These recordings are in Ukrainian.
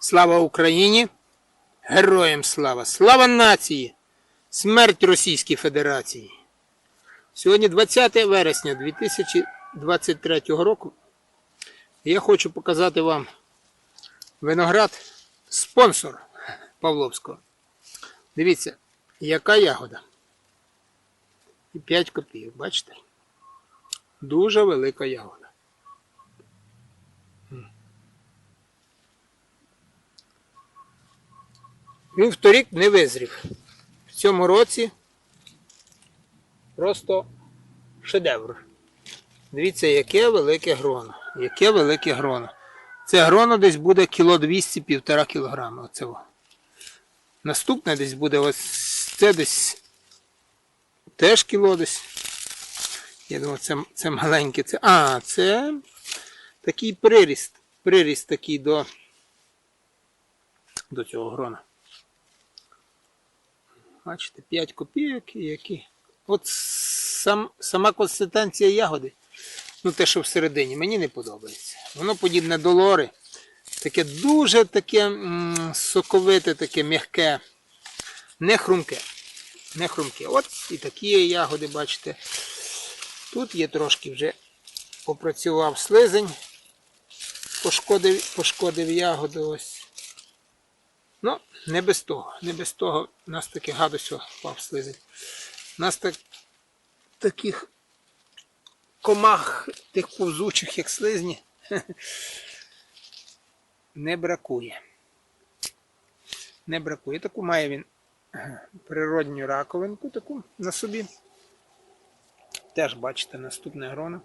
Слава Україні! Героям слава! Слава нації! Смерть Російській Федерації! Сьогодні 20 вересня 2023 року. Я хочу показати вам виноград спонсор Павловського. Дивіться, яка ягода. І 5 копійок, бачите? Дуже велика ягода. Він вторік не визрів. В цьому році просто шедевр. Дивіться, яке велике гроно. Яке велике гроно. Це гроно десь буде кіло 200 півтора кілограма. Оце. Наступне десь буде ось це десь теж кіло десь. Я думаю, це, це маленьке. Це, а, це такий приріст. Приріст такий до, до цього грона. Бачите, 5 копійок і які. От сам, сама консистенція ягоди, ну те, що всередині, мені не подобається. Воно подібне до лори. Таке дуже таке соковите, таке м'яке, не хрумке. Не хрумке. От і такі ягоди, бачите. Тут є трошки вже попрацював слизень, пошкодив, пошкодив ягоду ось. Ну, не без того. Не без того у нас таке гадось о, впав слизень. У нас так, таких комах, тих повзучих, як слизні, не бракує. Не бракує. Таку має він е, природню раковинку таку на собі. Теж бачите, наступне гроно.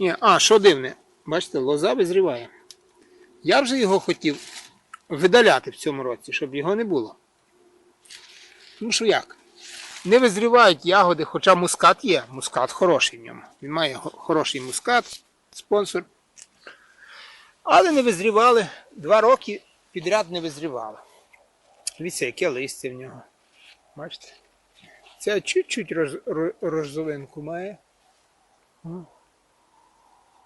Ні, а, що дивне, бачите, лоза визріває. Я вже його хотів видаляти в цьому році, щоб його не було. Тому що як? Не визрівають ягоди, хоча мускат є. Мускат хороший в ньому. Він має хороший мускат, спонсор. Але не визрівали. Два роки підряд не визрівали. Дивіться, яке листя в нього. Бачите? Це чуть-чуть роз, ро- розовинку має.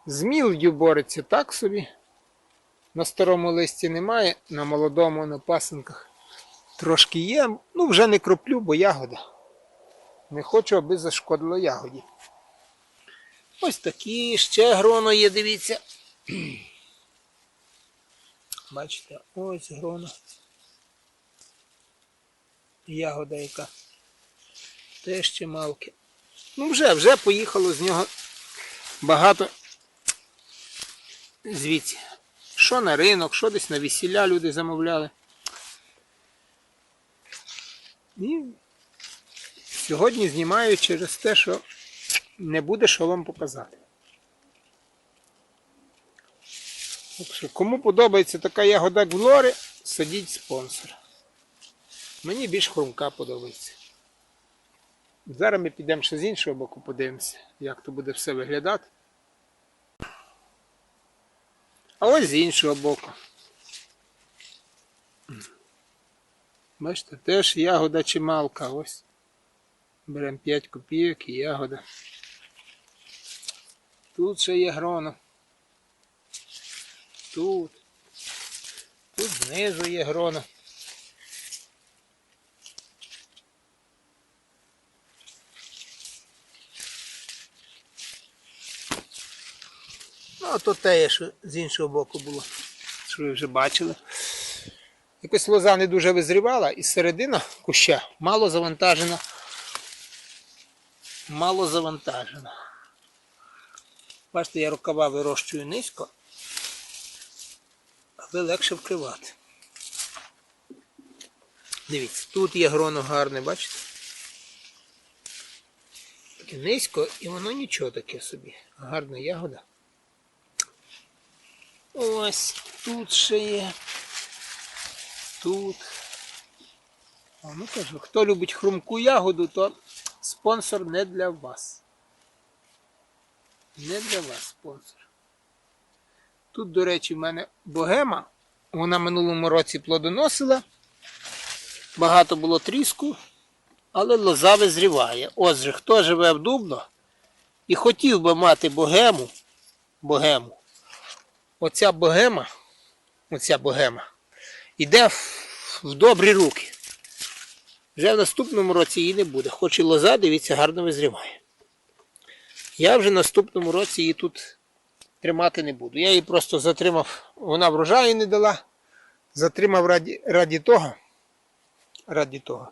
З бореться так собі. На старому листі немає, на молодому, на пасинках трошки є. Ну, вже не кроплю, бо ягода. Не хочу, аби зашкодило ягоді. Ось такі ще гроно є, дивіться. Бачите, ось гроно. Ягода яка. Теж чималки. Ну, вже, вже поїхало з нього багато звідси. Що на ринок, що десь на весілля люди замовляли. І сьогодні знімаю через те, що не буде що вам показати. Так кому подобається така ягода Глори, садіть спонсор. Мені більш хрумка подобається. Зараз ми підемо ще з іншого боку, подивимося, як то буде все виглядати. А ось з іншого боку. Бачите, теж ягода чималка. Ось. Беремо 5 копійок і ягода. Тут ще є гроно. Тут. Тут знизу є гроно. А то те, що з іншого боку було, що ви вже бачили. Якось лоза не дуже визрівала, і середина куща мало завантажена. Мало завантажена. Бачите, я рукава вирощую низько, аби легше вкривати. Дивіться, тут є гроно гарне, бачите? Таке низько і воно нічого таке собі. Гарна ягода. Ось тут ще є. Тут. А ну кажу, хто любить хрумку ягоду, то спонсор не для вас. Не для вас спонсор. Тут, до речі, в мене богема. Вона минулому році плодоносила. Багато було тріску, але лоза визріває. Отже, хто живе в Дубно і хотів би мати богему, богему, оця богема, оця богема, йде в, добрі руки. Вже в наступному році її не буде. Хоч і лоза, дивіться, гарно визріває. Я вже в наступному році її тут тримати не буду. Я її просто затримав, вона врожаю не дала. Затримав раді, раді того. Раді того.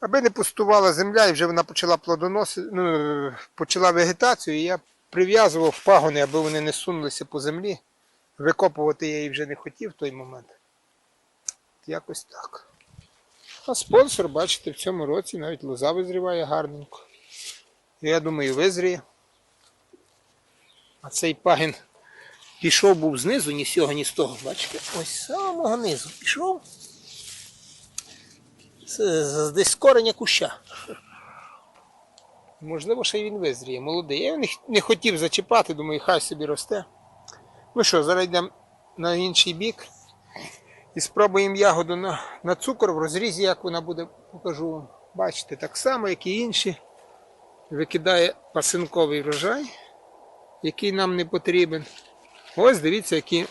Аби не пустувала земля і вже вона почала плодоносити, ну, почала вегетацію, і я прив'язував пагони, аби вони не сунулися по землі. Викопувати я її вже не хотів в той момент. Якось так. А спонсор, бачите, в цьому році навіть лоза визріває гарненько. Я думаю, визріє. А цей пагін пішов був знизу, ні з цього, ні з того. Бачите, ось з самого низу пішов. З, десь з кореня куща. Можливо, ще й він визріє, молодий. Я не, хотів зачіпати, думаю, хай собі росте. Ну що, зараз йдемо на інший бік і спробуємо ягоду на, на цукор в розрізі, як вона буде, покажу вам. Бачите, так само, як і інші. Викидає пасинковий врожай, який нам не потрібен. Ось дивіться, які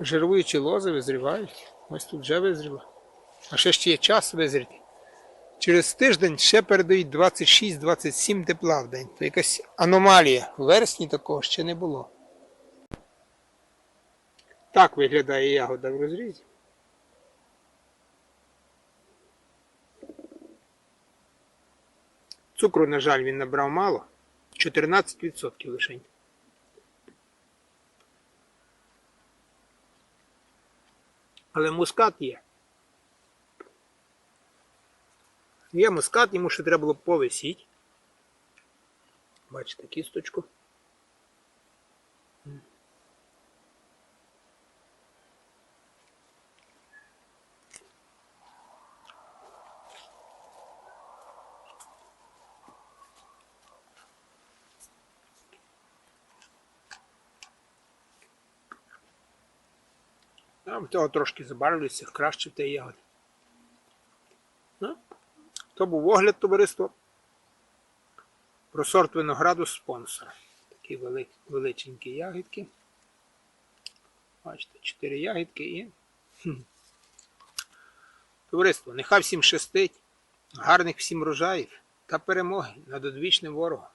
жирвуючі лози визрівають. Ось тут вже визріло. А ще ще є час визріти. Через тиждень ще передають 26-27 тепла в день. То якась аномалія. В вересні такого ще не було. Так виглядає ягода в розрізі. Цукру, на жаль, він набрав мало. 14% лише. Але мускат є. Є мускат, йому ще треба було повисіти. Бачите кісточку. Там того трошки забарвлюється, краще в те ягоди. То був огляд товариства про сорт винограду спонсора. Такі вели, величенькі ягідки. Бачите, 4 ягідки і. Товариство, нехай всім щастить, гарних всім рожаїв та перемоги над одвічним ворогом.